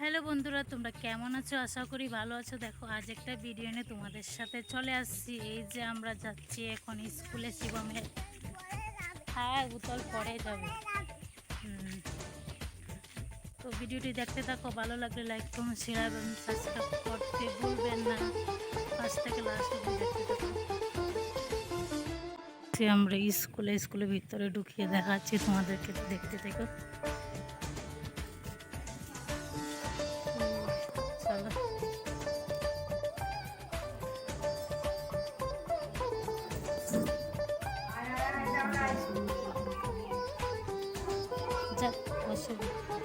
Hello বন্ধুরা, তোমরা কেমন আছো? আশা করি ভালো আছো। দেখো, আজ একটা ভিডিও নিয়ে তোমাদের সাথে চলে আসছি। এই যে আমরা যাচ্ছি এখন স্কুলে, শিবমের হ্যাঁ উতল পরে যাবে। তো ভিডিওটি দেখতে থাকো, ভালো লাগলে লাইক কমেন্ট শেয়ার এবং সাবস্ক্রাইব করতে ভুলবেন না। ফার্স্ট থেকে লাস্ট দেখতে থাকো। আমরা স্কুলে, স্কুলের ভিতরে ঢুকিয়ে দেখাচ্ছি তোমাদেরকে দেখতে থেকো। 这呀我是。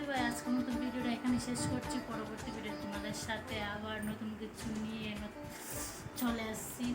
বাই বাই আজকের মতো ভিডিওটা এখানে শেষ করছি। পরবর্তী ভিডিও তোমাদের সাথে আবার নতুন কিছু নিয়ে চলে আসছি।